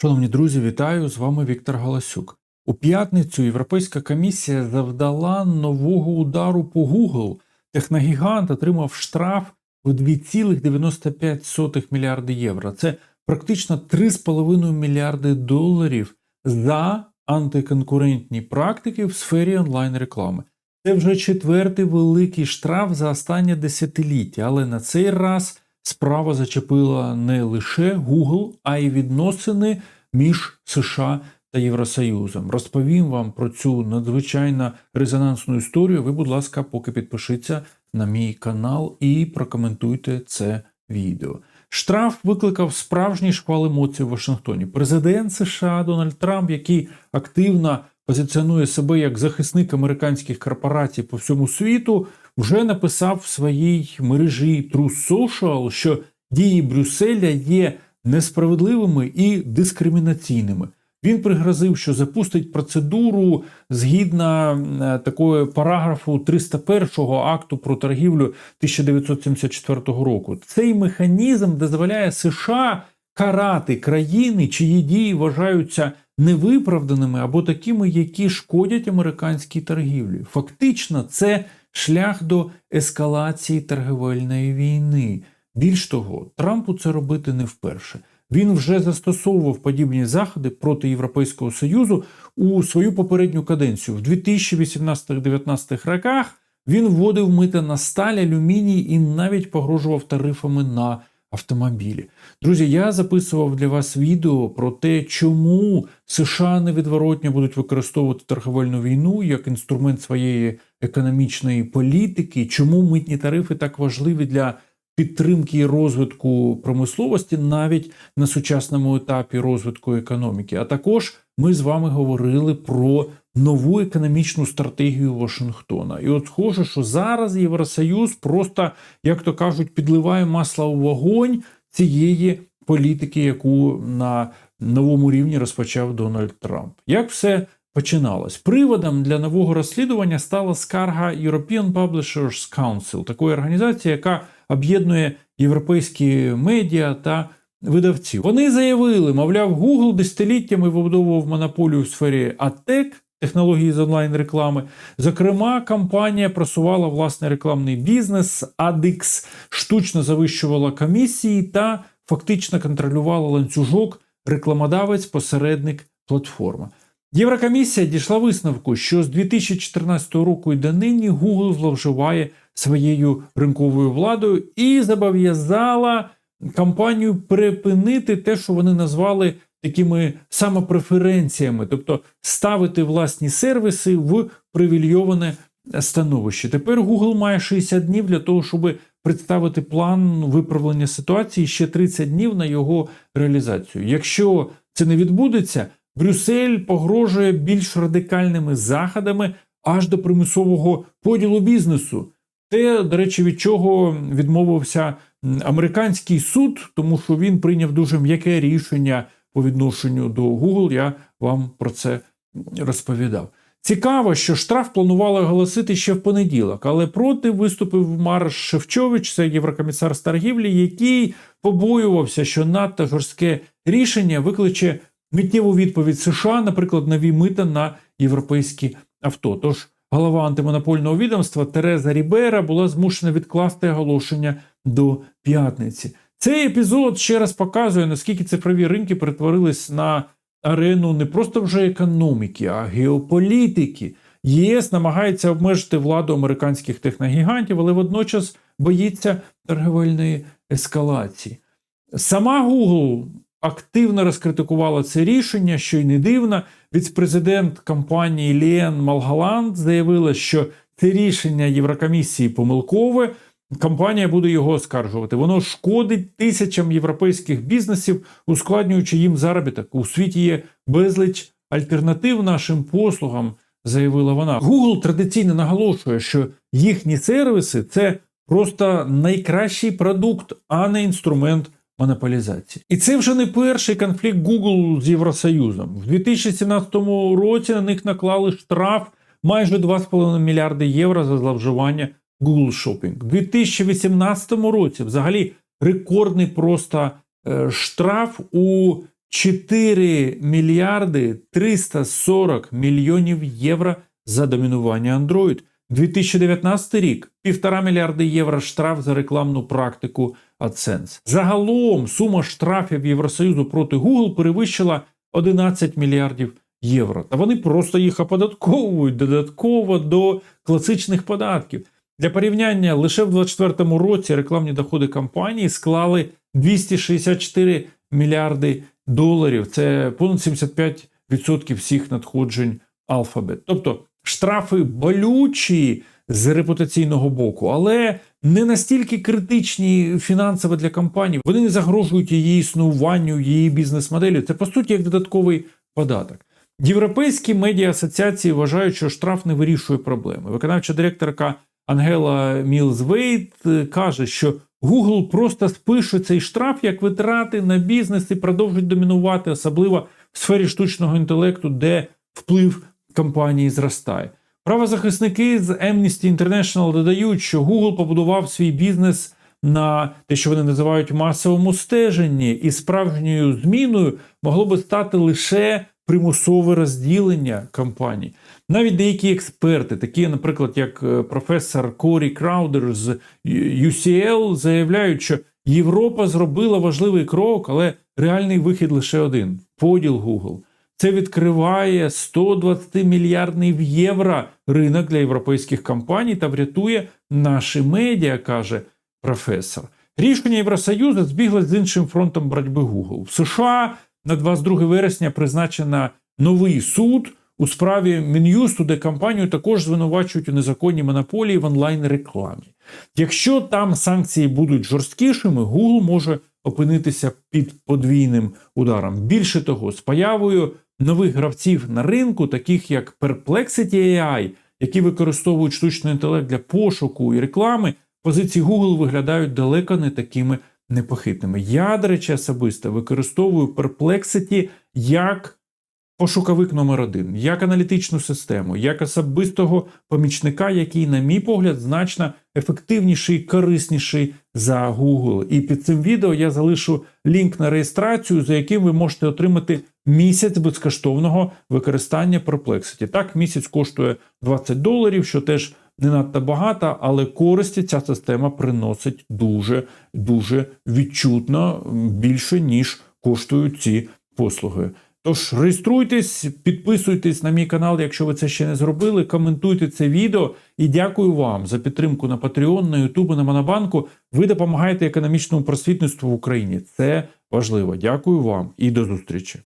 Шановні друзі, вітаю! З вами Віктор Галасюк. У п'ятницю Європейська комісія завдала нового удару по Google. Техногігант отримав штраф у 2,95 мільярди євро. Це практично 3,5 мільярди доларів за антиконкурентні практики в сфері онлайн-реклами. Це вже четвертий великий штраф за останнє десятиліття, але на цей раз справа зачепила не лише Google, а й відносини між США та Євросоюзом. Розповім вам про цю надзвичайно резонансну історію. Ви, будь ласка, поки підпишіться на мій канал і прокоментуйте це відео. Штраф викликав справжній шквал емоцій в Вашингтоні. Президент США Дональд Трамп, який активно позиціонує себе як захисник американських корпорацій по всьому світу, вже написав в своїй мережі True Social, що дії Брюсселя є несправедливими і дискримінаційними. Він пригрозив, що запустить процедуру згідно е, такої параграфу 301 акту про торгівлю 1974 року. Цей механізм дозволяє США карати країни, чиї дії вважаються невиправданими або такими, які шкодять американській торгівлі. Фактично, це шлях до ескалації торговельної війни. Більш того, Трампу це робити не вперше. Він вже застосовував подібні заходи проти Європейського Союзу у свою попередню каденцію. В 2018-19 роках він вводив мита на сталь, алюміній і навіть погрожував тарифами на автомобілі. Друзі, я записував для вас відео про те, чому США невідворотно будуть використовувати торговельну війну як інструмент своєї економічної політики, чому митні тарифи так важливі для підтримки і розвитку промисловості навіть на сучасному етапі розвитку економіки. А також ми з вами говорили про нову економічну стратегію Вашингтона. І от схоже, що зараз Євросоюз просто, як то кажуть, підливає масло у вогонь цієї політики, яку на новому рівні розпочав Дональд Трамп. Як все починалось? Приводом для нового розслідування стала скарга European Publishers Council, такої організації, яка об'єднує європейські медіа та видавців. Вони заявили, мовляв, Google десятиліттями вибудовував монополію в сфері АТЕК, технології з онлайн-реклами. Зокрема, компанія просувала власний рекламний бізнес, ADX штучно завищувала комісії та фактично контролювала ланцюжок рекламодавець, посередник, платформа. Єврокомісія дійшла висновку, що з 2014 року і донині Google зловживає своєю ринковою владою і зобов'язала компанію припинити те, що вони назвали такими самопреференціями, тобто ставити власні сервіси в привільйоване становище. Тепер Google має 60 днів для того, щоб представити план виправлення ситуації ще 30 днів на його реалізацію. Якщо це не відбудеться, Брюссель погрожує більш радикальними заходами аж до примусового поділу бізнесу. Те, до речі, від чого відмовився американський суд, тому що він прийняв дуже м'яке рішення по відношенню до Google. Я вам про це розповідав. Цікаво, що штраф планували оголосити ще в понеділок, але проти виступив Марш Шевчович, це єврокомісар з торгівлі, який побоювався, що надто жорстке рішення викличе миттєву відповідь США, наприклад, нові мита на європейські авто. Тож голова антимонопольного відомства Тереза Рібера була змушена відкласти оголошення до п'ятниці. Цей епізод ще раз показує, наскільки цифрові ринки перетворились на арену не просто вже економіки, а геополітики. ЄС намагається обмежити владу американських техногігантів, але водночас боїться торговельної ескалації. Сама Google активно розкритикувала це рішення, що й не дивно. Віцпрезидент компанії Ліен Малгаланд заявила, що це рішення Єврокомісії помилкове. Компанія буде його оскаржувати. Воно шкодить тисячам європейських бізнесів, ускладнюючи їм заробіток. У світі є безліч альтернатив нашим послугам, заявила вона. Google традиційно наголошує, що їхні сервіси це просто найкращий продукт, а не інструмент монополізації. І це вже не перший конфлікт Google з Євросоюзом. В 2017 році на них наклали штраф майже 2,5 мільярди євро за зловживання Google Shopping. У 2018 році взагалі рекордний просто е, штраф у 4 мільярди 340 мільйонів євро за домінування Android. 2019 рік півтора мільярди євро штраф за рекламну практику AdSense. Загалом сума штрафів Євросоюзу проти Google перевищила 11 мільярдів євро. Та вони просто їх оподатковують додатково до класичних податків. Для порівняння лише в 2024 році рекламні доходи компанії склали 264 мільярди доларів. Це понад 75% всіх надходжень Alphabet. Тобто штрафи болючі з репутаційного боку, але не настільки критичні фінансово для компанії. Вони не загрожують її існуванню, її бізнес-моделі. Це по суті як додатковий податок. Європейські медіа асоціації вважають, що штраф не вирішує проблеми. Виконавча директорка Ангела Мілзвейт е, каже, що Google просто спише цей штраф як витрати на бізнес і продовжить домінувати, особливо в сфері штучного інтелекту, де вплив компанії зростає. Правозахисники з Amnesty International додають, що Google побудував свій бізнес на те, що вони називають масовому стеженні, і справжньою зміною могло би стати лише примусове розділення компаній. Навіть деякі експерти, такі, наприклад, як е, професор Корі Краудер з UCL, заявляють, що Європа зробила важливий крок, але реальний вихід лише один поділ Google. Це відкриває 120 мільярдний євро ринок для європейських компаній та врятує наші медіа, каже професор. Рішення Євросоюзу збіглось з іншим фронтом боротьби Google. В США на 22 вересня призначено новий суд у справі Мін'юсту, де компанію також звинувачують у незаконній монополії в онлайн-рекламі. Якщо там санкції будуть жорсткішими, Google може опинитися під подвійним ударом. Більше того, з появою нових гравців на ринку, таких як Perplexity AI, які використовують штучний інтелект для пошуку і реклами, позиції Google виглядають далеко не такими непохитними. Я, до речі, особисто використовую Perplexity як пошуковик номер один, як аналітичну систему, як особистого помічника, який, на мій погляд, значно ефективніший, корисніший за Google. І під цим відео я залишу лінк на реєстрацію, за яким ви можете отримати місяць безкоштовного використання Perplexity. Так, місяць коштує 20 доларів, що теж не надто багато, але користі ця система приносить дуже дуже відчутно більше, ніж коштують ці послуги. Тож реєструйтесь, підписуйтесь на мій канал, якщо ви це ще не зробили. Коментуйте це відео і дякую вам за підтримку на Patreon, на YouTube, на Монобанку. Ви допомагаєте економічному просвітництву в Україні. Це важливо. Дякую вам і до зустрічі.